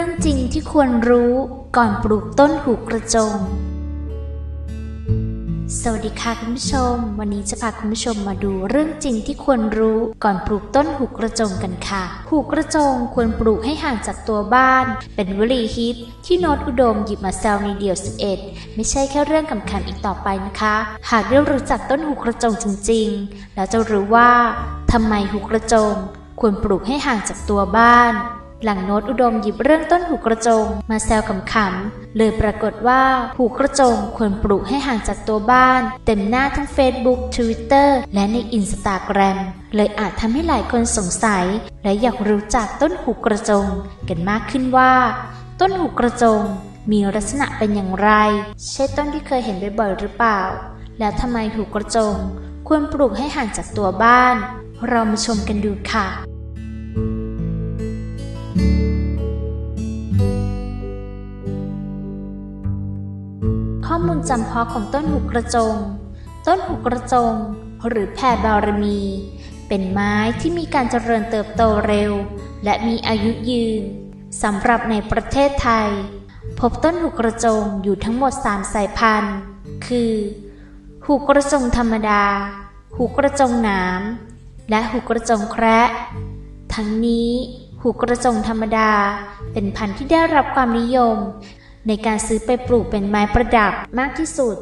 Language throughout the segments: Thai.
รื่องจริงที่ควรรู้ก่อนปลูกต้นหูกระจง สวัสดีค่ะคุณผู้ชม วันนี้จะพาคุณผู้ชมมาดูเรื่องจริงที่ควรรู้ก่อนปลูกต้นหูกระจงกันค่ะ หูกระจงควรปลูกให้ห่างจากตัวบ้าน เป็นวลีฮิตที่โนตอุดมหยิบมาแซวในเดี่ยว 11 ไม่ใช่แค่เรื่องขำๆอีกต่อไปนะคะ หากได้รู้จักต้นหูกระจงจริงๆ แล้วจะรู้ว่าทำไมหูกระจง ควรปลูกให้ห่างจากตัวบ้าน หลังโน้ตอุดมหยิบเรื่องต้นหูกระจง มาแซวขำๆ เลยปรากฏว่าหูกระจงควรปลูกให้ห่างจากตัวบ้าน เต็มหน้าทั้ง Facebook Twitter และในอินสตาแกรมเลยอาจทำให้หลายคนสงสัย และอยากรู้จักต้นหูกระจง กันมากขึ้นว่า ต้นหูกระจง มีลักษณะเป็นอย่างไร ใช่ต้นที่เคยเห็นบ่อยๆหรือเปล่า แล้วทำไมหูกระจง ควรปลูกให้ห่างจากตัวบ้าน เรามาชมกันดูค่ะ จำเพาะของต้นหูกระจง ต้นหูกระจง หรือแพรบารมี เป็นไม้ที่มีการเจริญเติบโตเร็ว และมีอายุยืนสำหรับในประเทศไทย พบต้นหูกระจงอยู่ทั้งหมด 3 สายพันธุ์ คือหูกระจงธรรมดาหูกระจงหนามและหูกระจงแคระทั้งนี้หูกระจงธรรมดา เป็นพันธุ์ที่ได้รับความนิยม ในการซื้อไปปลูกเป็นไม้ประดับมากที่สุด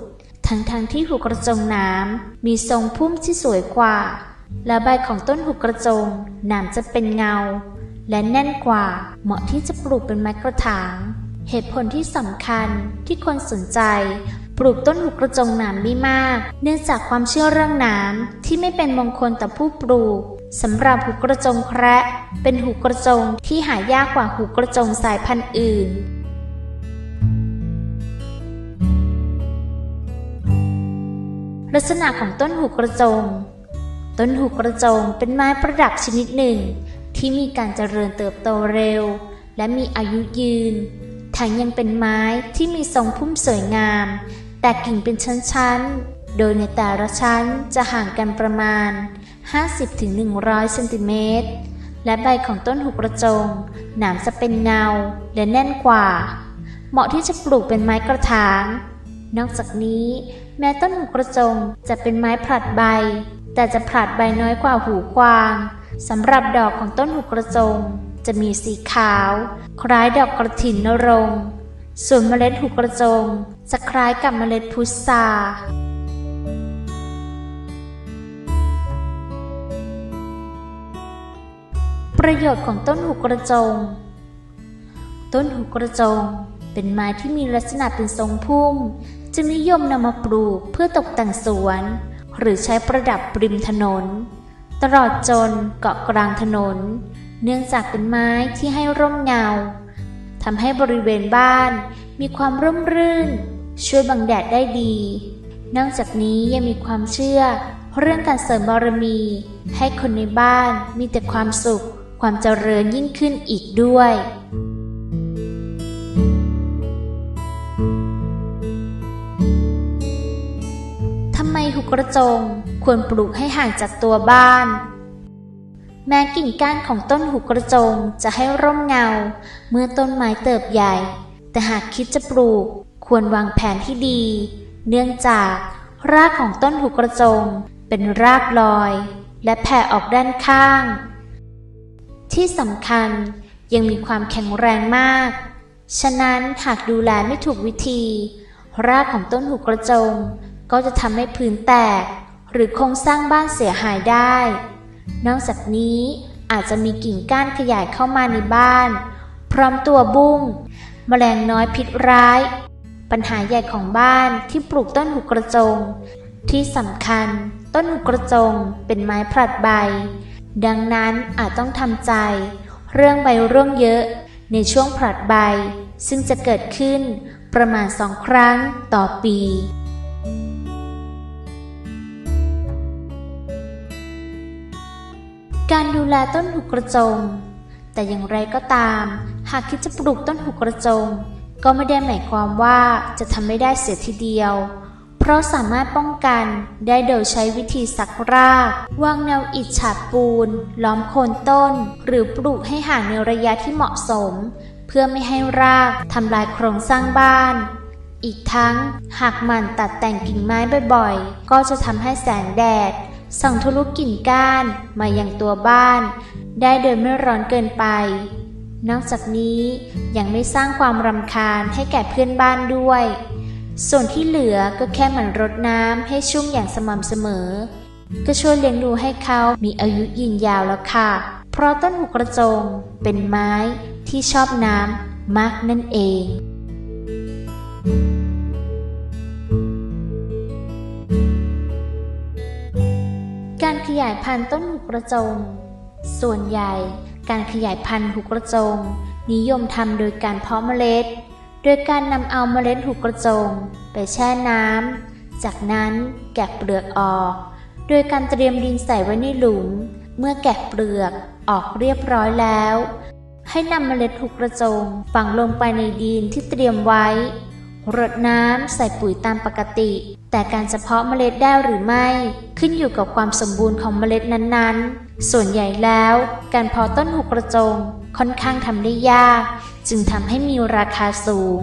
ทั้งๆทที่หูกระจงน้ำมีทรงพุ่มที่สวยกว่า และใบของต้นหูกระจงหนามจะเป็นเงา และแน่นกว่าเหมาะที่จะปลูกเป็นไม้กระถาง เหตุผลที่สำคัญที่คนสนใจ ปลูกต้นหูกระจงหนามไม่มาก เนื่องจากความเชื่อเรื่องหนามที่ไม่เป็นมงคลต่อผู้ปลูกสำหรับหูกระจงแคระเป็นหูกระจงที่หายากกว่าหูกระจงสายพันธุ์อื่น ลักษณะของต้นหูกระจง ต้นหูกระจงเป็นไม้ประดับชนิดหนึ่ง ที่มีการเจริญเติบโตเร็ว และมีอายุยืนทั้งยังเป็นไม้ที่มีทรงพุ่มสวยงาม แต่กิ่งเป็นชั้นๆ โดยในแต่ละชั้นจะห่างกันประมาณ 50-100เซนติเมตรและใบของต้นหูกระจง หนามจะเป็นเงาและแน่นกว่า เหมาะที่จะปลูกเป็นไม้กระถาง นอกจากนี้ แม้ต้นหูกระจงจะเป็นไม้ผลัดใบ แต่จะผลัดใบน้อยกว่าหูกวางสำหรับดอกของต้นหูกระจง จะมีสีขาว คล้ายดอกกระถินนรงส่วนเมล็ดหูกระจง จะคล้ายกับเมล็ดพุทราประโยชน์ของต้นหูกระจง ต้นหูกระจง เป็นไม้ที่มีลักษณะเป็นทรงพุ่มจึงนิยมนำมาปลูกเพื่อตกแต่งสวน หรือใช้ประดับริมถนน ตลอดจนเกาะกลางถนน เนื่องจากเป็นไม้ที่ให้ร่มเงาทำให้บริเวณบ้าน มีความร่มรื่น ช่วยบังแดดได้ดี นอกจากนี้ยังมีความเชื่อ เรื่องการเสริมบารมี ให้คนในบ้านมีแต่ความสุข ความเจริญยิ่งขึ้นอีกด้วย กระจง ควรปลูกให้ห่างจากตัวบ้าน แม้กิ่งก้านของต้นหูกระจงจะให้ร่มเงา เมื่อต้นไม้เติบใหญ่ แต่หากคิดจะปลูก ควรวางแผนที่ดี เนื่องจากรากของต้นหูกระจง เป็นรากลอย และแผ่ออกด้านข้าง ที่สำคัญยังมีความแข็งแรงมาก ฉะนั้นหากดูแลไม่ถูกวิธี รากของต้นหูกระจง ก็จะทำให้พื้นแตก หรือโครงสร้างบ้านเสียหายได้ นอกจากนี้อาจจะมีกิ่งก้านขยายเข้ามาในบ้าน พร้อมตัวบุ้งแมลงน้อยพิษร้าย ปัญหาใหญ่ของบ้านที่ปลูกต้นหูกระจง ที่สำคัญต้นหูกระจงเป็นไม้ผลัดใบ ดังนั้นอาจต้องทำใจ เรื่องใบร่วงเยอะในช่วงผลัดใบ ซึ่งจะเกิดขึ้นประมาณสองครั้งต่อปี การดูแลต้นหูกระจง แต่อย่างไรก็ตาม หากคิดจะปลูกต้นหูกระจง ก็ไม่ได้หมายความว่าจะทำไม่ได้เสียทีเดียว เพราะสามารถป้องกันได้โดยใช้วิธีสักราก วางแนวอิฐฉาบปูน ล้อมโคนต้น หรือปลูกให้ห่างในระยะที่เหมาะสม เพื่อไม่ให้รากทำลายโครงสร้างบ้านอีกทั้งหากมันตัดแต่งกิ่งไม้บ่อยๆ ก็จะทำให้แสงแดด ส่องทะลุกิ่งก้านมายังตัวบ้าน ได้โดยไม่ร้อนเกินไป นอกจากนี้ยังไม่สร้างความรำคาญให้แก่เพื่อนบ้านด้วย ส่วนที่เหลือก็แค่หมั่นรดน้ำให้ชุ่มอย่างสม่ำเสมอ ก็ช่วยเลี้ยงดูให้เขามีอายุยืนยาวแล้วค่ะ เพราะต้นหูกระจงเป็นไม้ที่ชอบน้ำมากนั่นเอง ยายพันธุ์ต้นหูกกระจง ส่วนใหญ่การขยายพันธุ์หูกกระจง นิยมทำโดยการเพาะเมล็ด โดยการนำเอาเมล็ดหูกกระจง ไปแช่น้ำ จากนั้นแกะเปลือกออก โดยการเตรียมดินใส่ไว้ในหลุม เมื่อแกะเปลือกออกเรียบร้อยแล้ว ให้นำเมล็ดหูกระจงฝังลงไปในดินที่เตรียมไว้ รดน้ำใส่ปุ๋ยตามปกติ แต่การเฉพาะเมล็ดได้หรือไม่ ขึ้นอยู่กับความสมบูรณ์ของเมล็ดนั้นๆ ส่วนใหญ่แล้ว การเพาะต้นหูกระจงค่อนข้างทำได้ยาก จึงทำให้มีราคาสูง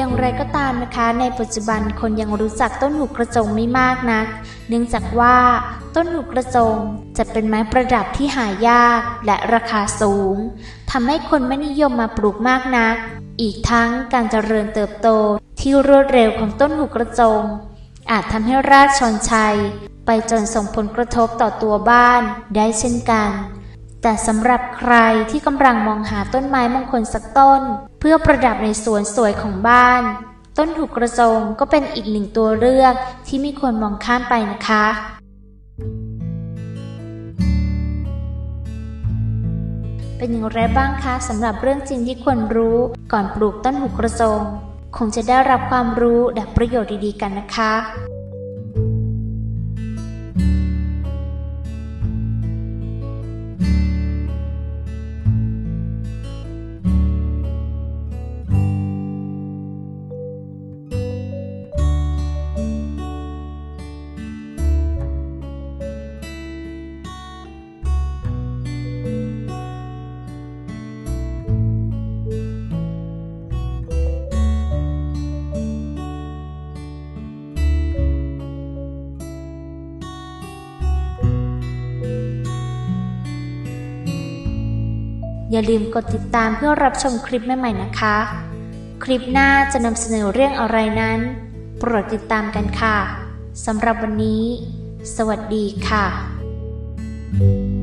อย่างไรก็ตามนะคะ ในปัจจุบันคนยังรู้จักต้นหูกระจงไม่มากนัก เนื่องจากว่า ต้นหูกระจงจะเป็นไม้ประดับที่หายากและราคาสูงทำให้คนไม่นิยมมาปลูกมากนัก อีกทั้งการเจริญเติบโตที่รวดเร็วของต้นหูกระจง อาจทำให้รากชอนชัย ไปจนส่งผลกระทบต่อตัวบ้านได้เช่นกัน แต่สำหรับใครที่กำลังมองหาต้นไม้มงคลสักต้น เพื่อประดับในสวนสวยของบ้าน ต้นถูกกระจงก็เป็นอีกหนึ่งตัวเลือกที่ไม่ควรมองข้ามไปนะคะ เป็นอย่างไรบ้างคะสำหรับเรื่องจริงที่ควรรู้ก่อนปลูกต้นหูกระจง คงจะได้รับความรู้และประโยชน์ดีๆกันนะคะ อย่าลืมกดติดตามเพื่อรับชมคลิปใหม่ๆนะคะ คลิปหน้าจะนำเสนอเรื่องอะไรนั้น โปรดติดตามกันค่ะสำหรับวันนี้ สวัสดีค่ะ